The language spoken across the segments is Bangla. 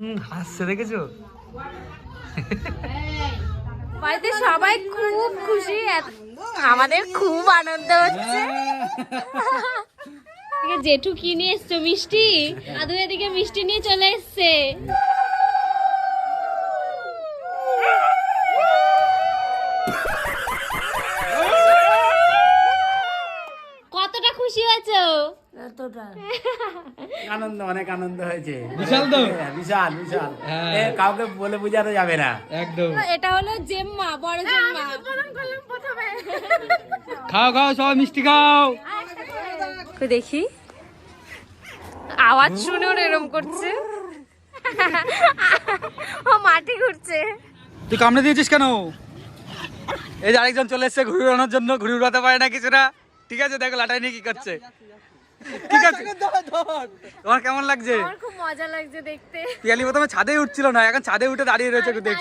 হুম হাসছে দেখেছ? বাড়িতে সবাই খুব খুশি। এত- আমাদের খুব আনন্দ হচ্ছে। জেঠু কি নিয়ে এসছো মিষ্টি? আদু এদিকে মিষ্টি নিয়ে চলে এসছে কতটা খুশি হয়েছো আনন্দ অনেক আনন্দ হয়েছে। বিশাল তো? হ্যাঁ, বিশাল বিশাল। হ্যাঁ। কাউকে বলে বোঝানো যাবে না। একদম। এটা হলো জেম্মা বড় জেম্মা। খাও খাও সবাই মিষ্টি খাও। দেখি। আওয়াজ শুনে ওর এরম করছে। ও মাটি ঘুরছে। তুই কামড়ে দিয়েছিস কেন? এই যে আরেকজন চলে এসছে ঘুরে উড়ানোর জন্য ঘুরে উড়াতে পারে না কিছুটা। ঠিক আছে দেখো লাটাই নিয়ে কি করছে। ঠিক আছে। তোমার কেমন লাগছে? আমার খুব মজা লাগছে দেখতে। পিয়ালি প্রথমে ছাদে উঠছিল না এখন ছাদে উঠে দাঁড়িয়ে রয়েছে দেখ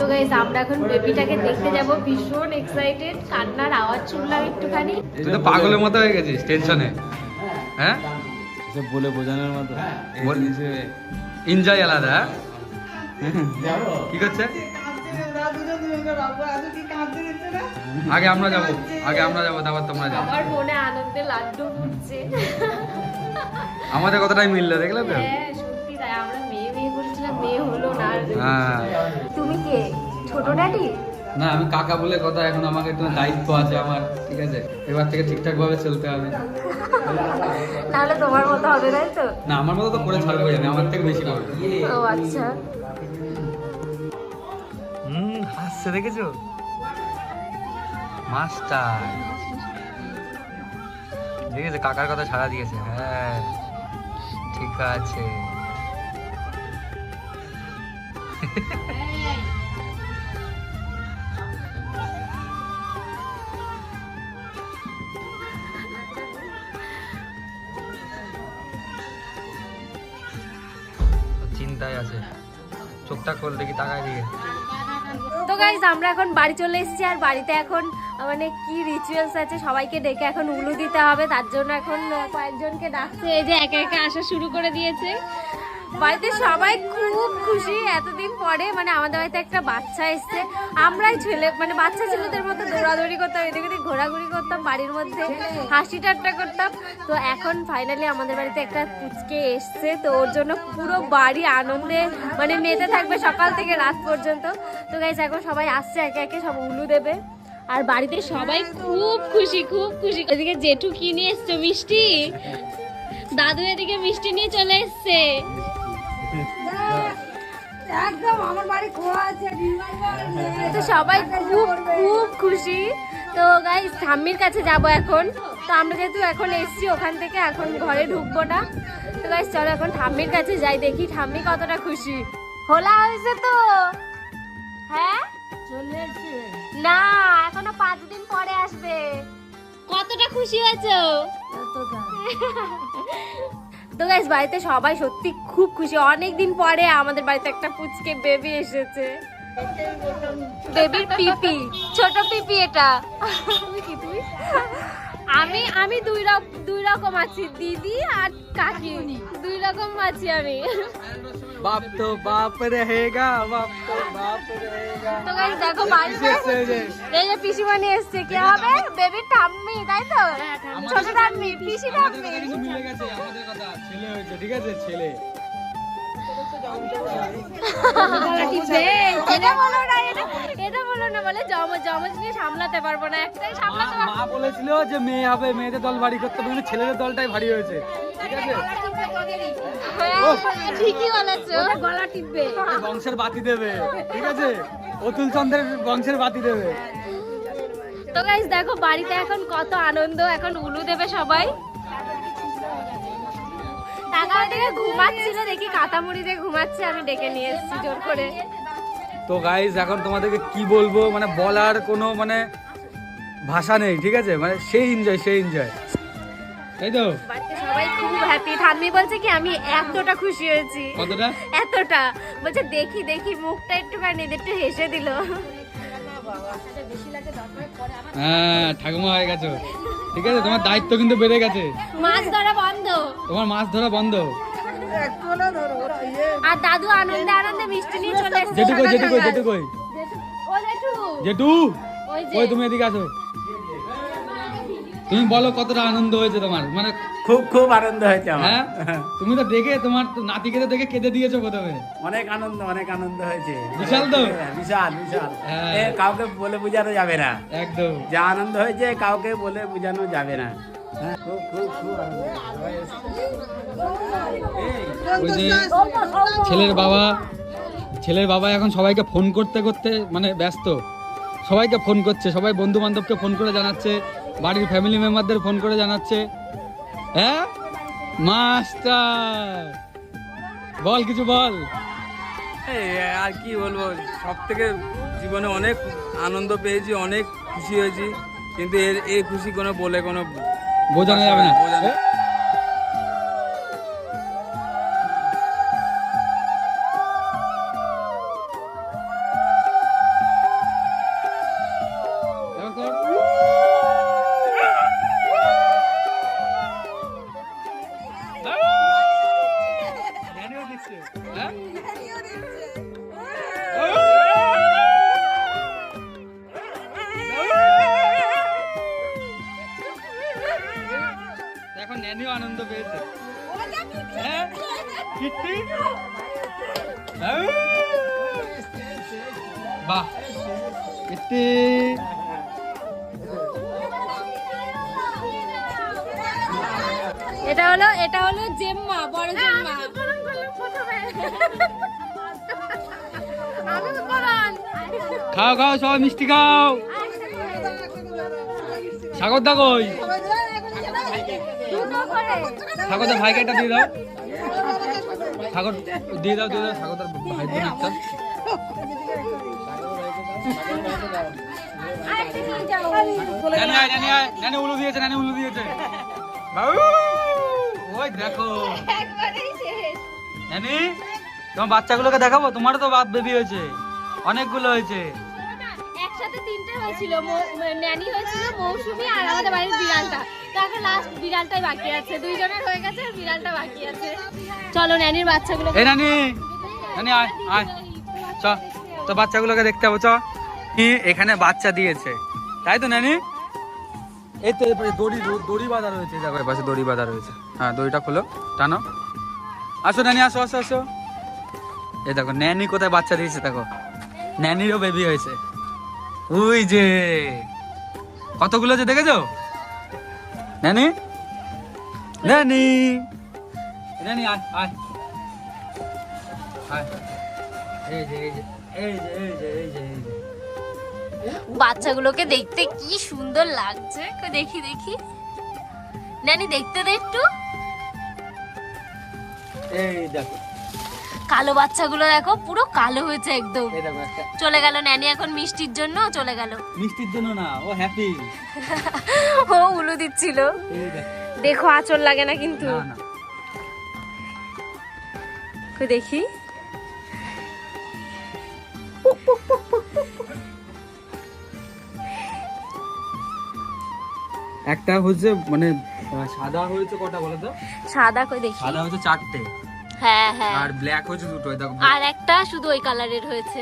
তো গাইস আমরা এখন বেবিটাকে দেখতে যাব। ভীষণ এক্সাইটেড কান্নার আওয়াজ শুনলাম একটুখানি। তুই তো পাগলের মতো হয়ে গেছিস টেনশনে হ্যাঁ? বলে বোঝানোর মতো। এনজয় আলাদা হ্যাঁ? কি করছে? আগে আমরা যাব আগে আমরা যাব তারপর তোমরা যাব। আমার মনে আনন্দে লাড্ডু ফুটছে আমাদের কতটাই মিললো দেখলে তো? হ্যাঁ সত্যি তাই আমরা মেয়ে মেয়ে করেছিলাম মেয়ে হলো না। হ্যাঁ। তুমি কে? ছোট ড্যাডি না আমি কাকা বলে কথা এখন আমাকে একটু দায়িত্ব আছে আমার ঠিক আছে? এবার থেকে ঠিকঠাক ভাবে চলতে হবে। তাহলে তোমার মতো হবে তাই তো? না আমার মতো তো করে ছাড়বো আমি আমার থেকে বেশি করব ও আচ্ছা। হাসছে দেখেছ? মাস্টার দেখেছে? কাকার কথা সারা দিয়েছে। হ্যাঁ ঠিক আছে। চিন্তায় আছে। চোখটা খোল, দেখি তাকায় দিকে তো গাইজ আমরা এখন বাড়ি চলে এসেছি আর বাড়িতে এখন মানে কি রিচুয়ালস আছে সবাইকে ডেকে এখন উলু দিতে হবে, তার জন্য এখন কয়েকজনকে ডাকছে। এই যে একে একে আসা শুরু করে দিয়েছে। বাড়িতে সবাই খুব খুশি। এতদিন পরে মানে আমাদের বাড়িতে একটা বাচ্চা এসছে। আমরাই ছেলে মানে বাচ্চা ছেলেদের মতো দৌড়াদৌড়ি করতাম, এদিক ওদিক ঘোরাঘুরি করতাম, বাড়ির মধ্যে হাসি ঠাট্টা করতাম। তো এখন ফাইনালি আমাদের বাড়িতে একটা পুচকে এসছে। তো ওর জন্য পুরো বাড়ি আনন্দে মানে মেতে থাকবে সকাল থেকে রাত পর্যন্ত। তো গাইজ এখন সবাই আসছে, একে একে সব উলু দেবে। আর বাড়িতে সবাই খুব খুশি খুব খুশি। এদিকে জেঠু কি নিয়ে এসছে মিষ্টি? দাদু এদিকে মিষ্টি নিয়ে চলে এসছে। তো সবাই খুব খুব খুশি। তো গাইস ঠাম্মির কাছে যাব এখন। তো আমরা যেহেতু এখন এসছি ওখান থেকে এখন ঘরে ঢুকবো না। তো গাইস চলো এখন ঠাম্মির কাছে যাই দেখি ঠাম্মি কতটা খুশি। হোলা হয়েছে তো? হ্যাঁ? না এখনও পাঁচ দিন পরে আসবে। কতটা খুশি হয়েছো? তো গাইস বাড়িতে সবাই সত্যি খুব খুশি। অনেক দিন পরে আমাদের বাড়িতে একটা পুচকে বেবি এসেছে। বেবির পিপি। ছোট পিপি এটা। আমি আমি দুই রকম দুই রকম আছি দিদি আর কাকি দুই রকম আছি আমি বাপ তো বাপ रहेगा বাপ তো বাপ रहेगा তো গাইস দেখো বাড়িতে এই যে পিসিমণি এসছে কি হবে বেবির ঠাম্মি তাই তো ছোট ঠাম্মি পিসি আমাদের ঠাম্মি কথা কিছু মিলে গেছে আমাদের কথা ছেলে হয়েছে ঠিক আছে ছেলে এটা বলো না জমজ জমজ নিয়ে সামলাতে পারব না একটাই সামলাতে মা বলেছিল যে মেয়ে হবে মেয়েদের দল ভারী করতে হবে ছেলেদের দলটাই ভারী হয়েছে। ঠিক আছে? হ্যাঁ, ঠিকই বলেছ। গলা টিপবে। বংশের বাতি দেবে ঠিক আছে? অতুল চন্দ্রের বংশের বাতি দেবে। তো গাইস দেখো বাড়িতে এখন কত আনন্দ এখন উলু দেবে সবাই। টাকা থেকে ঘুমাচ্ছিল দেখি কাতামুড়ি দিয়ে ঘুমাচ্ছে আমি ডেকে নিয়ে এসেছি জোর করে। তো গাইজ এখন তোমাদেরকে কি বলব? মানে বলার কোনো মানে ভাষা নেই ঠিক আছে? মানে সেই এনজয় সেই এনজয় তাই তো? সবাই খুব হ্যাপি ঠাম্মি বলছে কি আমি এতটা খুশি হয়েছি। কতটা? এতটা। বলছে দেখি দেখি। মুখটা একটুখানি একটু হেসে দিল। হ্যাঁ ঠাকুমা হয়ে গেছো। ঠিক আছে? তোমার দায়িত্ব কিন্তু বেড়ে গেছে। মাছ ধরা বন্ধ। তোমার মাছ ধরা বন্ধ। আর দাদু আনন্দে আনন্দে মিষ্টি নিয়ে চলে এসেছে। জেঠু কই জেঠু কই জেঠু কই? ও জেঠু। জেঠু? ওই তুমি এদিকে আসো? তুমি বলো কতটা আনন্দ হয়েছে তোমার? মানে খুব খুব আনন্দ হয়েছে আমার। হ্যাঁ? তুমি তো দেখে তোমার নাতিকে তো দেখে কেঁদে দিয়েছ প্রথমে। অনেক আনন্দ অনেক আনন্দ হয়েছে। বিশাল তো? বিশাল বিশাল। হ্যাঁ। এ কাউকে বলে বোঝানো যাবে না। একদম। যা আনন্দ হয়েছে কাউকে বলে বোঝানো যাবে না। হ্যাঁ, ছেলের বাবা ছেলের বাবা এখন সবাইকে ফোন করতে করতে মানে ব্যস্ত। সবাইকে ফোন করছে সবাই বন্ধু বান্ধবকে ফোন করে জানাচ্ছে বাড়ির ফ্যামিলি মেম্বারদের ফোন করে জানাচ্ছে। হ্যাঁ? মাস্টার বল কিছু বল। আর কি বলব সব থেকে জীবনে অনেক আনন্দ পেয়েছি অনেক খুশি হয়েছি কিন্তু এর এই খুশি কোনো বলে কোনো বোঝানো যাবে না। কীর্তি এটা হলো এটা হলো জেম্মা বড় জেম্মা। আমি খাও খাও সবাই মিষ্টি খাও। সাগর দা কই? দুটো সাগর দা ভাইকে একটা দিয়ে দাও। সাগর দিয়ে দাও দিয়ে দাও সাগর দার ভাই উলু দিয়েছে উলু দিয়েছে দেখো বাচ্চাগুলোকে দেখাবো তোমারও তো বাপ বেবি হয়েছে অনেকগুলো হয়েছে ন্যানি চলো চ বাচ্চাগুলোকে দেখতে হবে, চ। এখানে বাচ্চা দিয়েছে? তাই তো, নানি? এই তো এরপরে দড়ি দড়ি বাঁধা রয়েছে দেখো পাশে দড়ি বাঁধা রয়েছে। হ্যাঁ দড়িটা খোলো, টানো। আসো, নানি, আসো আসো আসো। এ দেখো ন্যানি কোথায় বাচ্চা দিয়েছে, দেখো। ন্যানিরও বেবি হয়েছে। ওই যে, কতগুলো যে দেখেছ? ন্যানি ন্যানি ন্যানি আয় আয়। আয়। এই যে এই যে এই যে এই যে এই যে। বাচ্চাগুলোকে দেখতে কি সুন্দর লাগছে। দেখি দেখি। ন্যানি দেখতে দে একটু। এই দেখো। কালো বাচ্চাগুলো দেখো পুরো কালো হয়েছে একদম। চলে গেল ন্যানি এখন মিষ্টির জন্য চলে গেল। মিষ্টির জন্য না ও হ্যাপি ও উলু দিচ্ছিল। দেখো। আচর লাগে না কিন্তু। দেখি। একটা হচ্ছে মানে সাদা হয়েছে কটা বলো তো? সাদা কই দেখি? সাদা হচ্ছে চারটে। হ্যাঁ হ্যাঁ। আর ব্ল্যাক হচ্ছে দুটো দেখো। আর একটা শুধু ওই কালারের হয়েছে।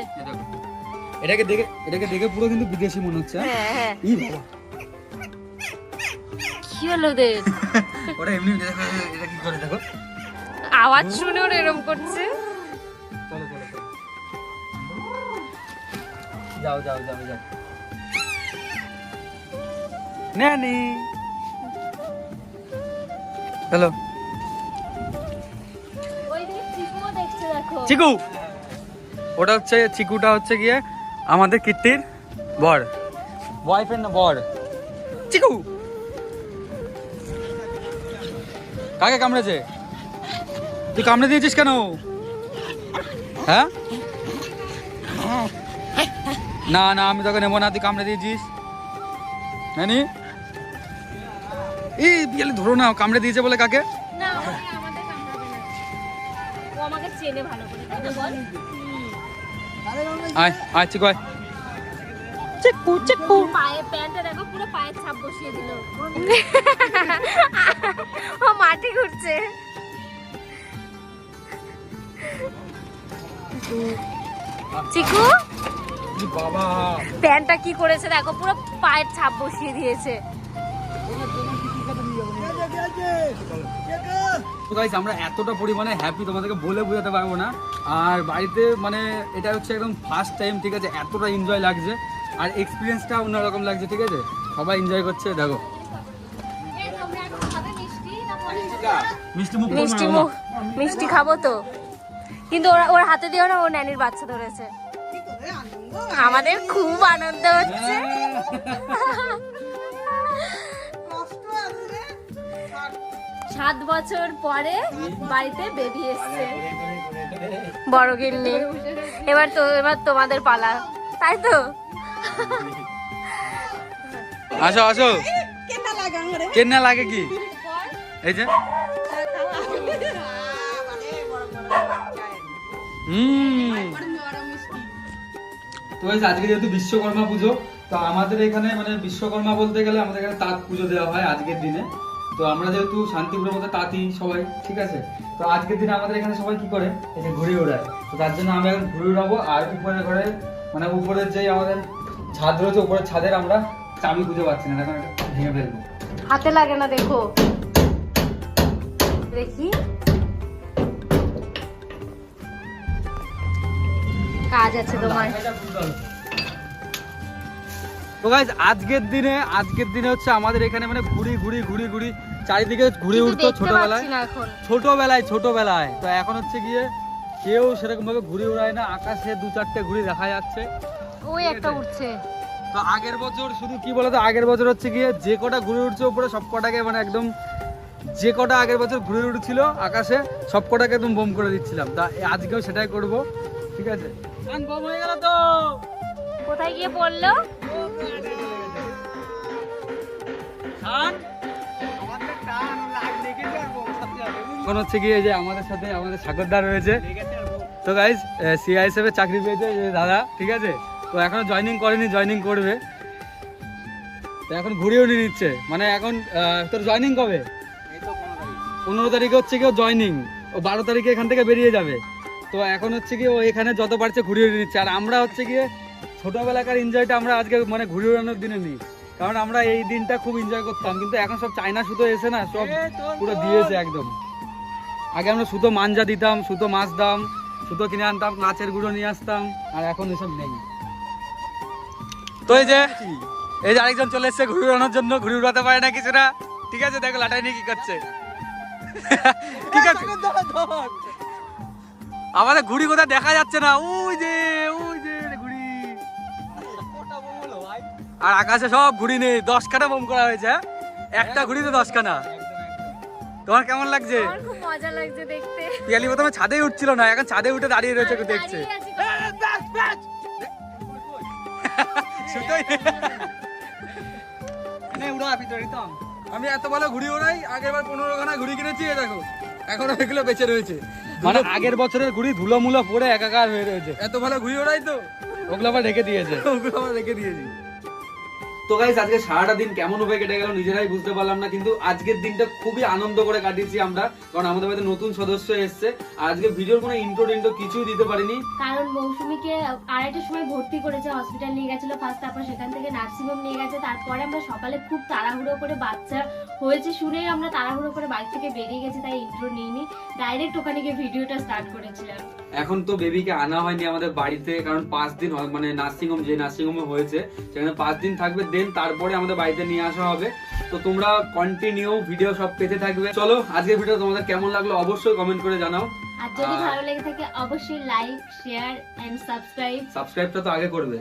এটাকে দেখে এটাকে দেখে পুরো কিন্তু বিদেশি মনে হচ্ছে হ্যাঁ? হ্যাঁ হ্যাঁ। ই বাবা। কি হলো ওদের? ওটা এমনি দেখো এটা কি করে দেখো? আওয়াজ শুনে ওরা এরকম করছে। চলো চলো চলো। যাও যাও যাও যাও। দেখছে দেখো চিকু! ওটা হচ্ছে চিকুটা হচ্ছে গিয়ে আমাদের কীর্তির বর। বয়ফ্রেন্ড না বর। চিকু! কাকে কামড়েছে? তুই কামড়ে দিয়েছিস কেন? হ্যাঁ? না না আমি তোকে নেব না তুই কামড়ে দিয়েছিস। নানি? এই বিয়ালে ধরো না কামড়ে দিয়েছে বলে কাকে? না ওকে আমাদের কামড়াবে না। ও আমাকে চেনে ভালো করে তাই না বল? আয় আয় চিকু আয়। চিকু চিকু। পায়ে প্যান্টটা দেখো পুরো পায়ের ছাপ বসিয়ে দিল। ও মাটি ঘুরছে। চিকু? বাবা। প্যান্টটা কি করেছে দেখো পুরো পায়ের ছাপ বসিয়ে দিয়েছে। গাইস আমরা এতটা পরিমাণে হ্যাপি তোমাদেরকে বলে বোঝাতে পারব না। আর বাড়িতে মানে এটা হচ্ছে একদম ফার্স্ট টাইম ঠিক আছে? এতটা এনজয় লাগছে। আর এক্সপিরিয়েন্সটা অন্যরকম লাগছে ঠিক আছে? সবাই এনজয় করছে দেখো। মিষ্টি মুখ মিষ্টি মুখ। মিষ্টি খাব তো। কিন্তু ওরা ওর হাতে দিও না ও ন্যানির বাচ্চা ধরেছে। আমাদের খুব আনন্দ হচ্ছে। সাত বছর পরে বাড়িতে বেবি এসছে। বড় গিন্নি। এবার তো এবার তোমাদের পালা। তাই তো? আসো আসো। কেনা লাগে কি? এই যে। তো আজকে যেহেতু বিশ্বকর্মা পুজো তো আমাদের এখানে মানে বিশ্বকর্মা বলতে গেলে আমাদের এখানে তাঁত পুজো দেওয়া হয় আজকের দিনে। তো আমরা যেহেতু শান্তিপুরের মধ্যে তাঁতি সবাই ঠিক আছে? তো আজকের দিনে আমাদের এখানে সবাই কি করে? এই ঘুরে ওড়ায়। তো তার জন্য আমরা এখন ঘুরে উড়াবো আর উপরে ঘরে মানে উপরের যে আমাদের ছাদ রয়েছে উপরের ছাদের আমরা চাবি খুঁজে পাচ্ছি না এখন এটা ভেঙে ফেলব। হাতে লাগে না দেখো। দেখি। কাজ আছে তোমার। তো গাইজ আজকের দিনে আজকের দিনে হচ্ছে আমাদের এখানে মানে ঘুরি ঘুরি ঘুরি ঘুরি চারিদিকে ঘুরে উঠতো ছোটবেলায়। ছোটবেলায় ছোটবেলায়। তো এখন হচ্ছে গিয়ে কেউ সেরকম ভাবে ঘুরে উড়ায় না আকাশে দু চারটে ঘুড়ি দেখা যাচ্ছে। ওই একটা উঠছে। তো আগের বছর শুধু কি বলতো আগের বছর হচ্ছে গিয়ে যে কটা ঘুরে উঠছে উপরে সব কটাকে মানে একদম যে কটা আগের বছর ঘুরে উঠছিল আকাশে সব কটাকে একদম বোম করে দিচ্ছিলাম। তা আজকেও সেটাই করব। ঠিক আছে? বোম হয়ে গেল তো। কোথায় গিয়ে পড়ল? এখন হচ্ছে গিয়ে যে আমাদের সাথে আমাদের সাগরদা রয়েছে। তো গাইজ সিআই হিসেবে চাকরি পেয়েছে দাদা, ঠিক আছে? তো এখনও জয়েনিং করেনি জয়েনিং করবে। তো এখন ঘুরিয়েও নিয়ে নিচ্ছে। মানে এখন তোর জয়েনিং কবে? পনেরো তারিখে হচ্ছে কি ও জয়েনিং ও বারো তারিখে এখান থেকে বেরিয়ে যাবে। তো এখন হচ্ছে কি ও এখানে যত পারছে ঘুরিয়ে নিচ্ছে। আর আমরা হচ্ছে গিয়ে ছোটবেলাকার এনজয়টা আমরা আজকে মানে ঘুরিয়ে ওড়ানোর দিনে নিই। কারণ আমরা এই দিনটা খুব এনজয় করতাম কিন্তু এখন সব চায়না সুতো এসে না সব পুরো দিয়েছে একদম। আগে আমরা সুতো মাঞ্জা দিতাম সুতো মাছ দাম সুতো কিনে আনতাম নাচের গুঁড়ো নিয়ে আসতাম আর এখন এসব নেই। তো এই যে এই যে আরেকজন চলে এসছে ঘুরে উড়ানোর জন্য ঘুরে উড়াতে পারে না কিছু না ঠিক আছে দেখো লাটাই নিয়ে কি করছে। ঠিক আছে। আমাদের ঘুড়ি কোথায় দেখা যাচ্ছে না ওই যে আর আকাশে সব ঘুড়ি নেই দশখানা বোম করা হয়েছে হ্যাঁ? একটা ঘুড়িতে দশখানা। তোমার কেমন লাগছে? আমার খুব মজা লাগছে দেখতে। পিয়ালি প্রথমে ছাদে উঠছিল না এখন ছাদে উঠে দাঁড়িয়ে রয়েছে কেউ দেখছে। আমি এত ভালো ঘুড়ি ওড়াই আগের বার পনেরো খানা ঘুড়ি কিনেছি এ দেখো। এখনও এগুলো বেঁচে রয়েছে। মানে আগের বছরের ঘুড়ি ধুলো মুলো পড়ে একাকার হয়ে রয়েছে। এত ভালো ঘুড়ি ওড়াই তো? ওগুলো আবার রেখে দিয়েছে। ওগুলো আবার রেখে দিয়েছি। তো গাইস আজকে সারাটা দিন কেমন ভাবে কেটে গেল নিজেরাই বুঝতে পারলাম না, কিন্তু আজকের দিনটা খুবই আনন্দ করে কাটিয়েছি আমরা, কারণ আমাদের বাড়িতে নতুন সদস্য এসেছে। আর আজকে ভিডিওর কোনো ইন্ট্রো টিন্ট্রো কিছুই দিতে পারিনি। কারণ মৌসুমীকে আড়াইটার সময় ভর্তি করেছে হসপিটাল নিয়ে গেছিল ফার্স্ট তারপর সেখান থেকে নার্সিংহোম নিয়ে গেছে, তারপরে আমরা সকালে খুব তাড়াহুড়ো করে বাচ্চা হয়েছে শুনেই আমরা তাড়াহুড়ো করে বাড়ি থেকে বেরিয়ে গেছি, তাই ইন্ট্রো নিইনি। ডাইরেক্ট ওখানে গিয়ে ভিডিওটা স্টার্ট করেছিলাম। এখন তো বেবিকে আনা হয়নি আমাদের বাড়িতে কারণ পাঁচ দিন মানে নার্সিং হোম যে নার্সিং হোমে হয়েছে সেখানে পাঁচ দিন থাকবে দেন তারপরে আমাদের বাড়িতে নিয়ে আসা হবে। তো তোমরা কন্টিনিউ ভিডিও সব পেতে থাকবে। চলো আজকের ভিডিও তোমাদের কেমন লাগল অবশ্যই কমেন্ট করে জানাও। আর যদি ভালো লেগে থাকে অবশ্যই লাইক শেয়ার এন্ড সাবস্ক্রাইব সাবস্ক্রাইবটা তো আগে করবে।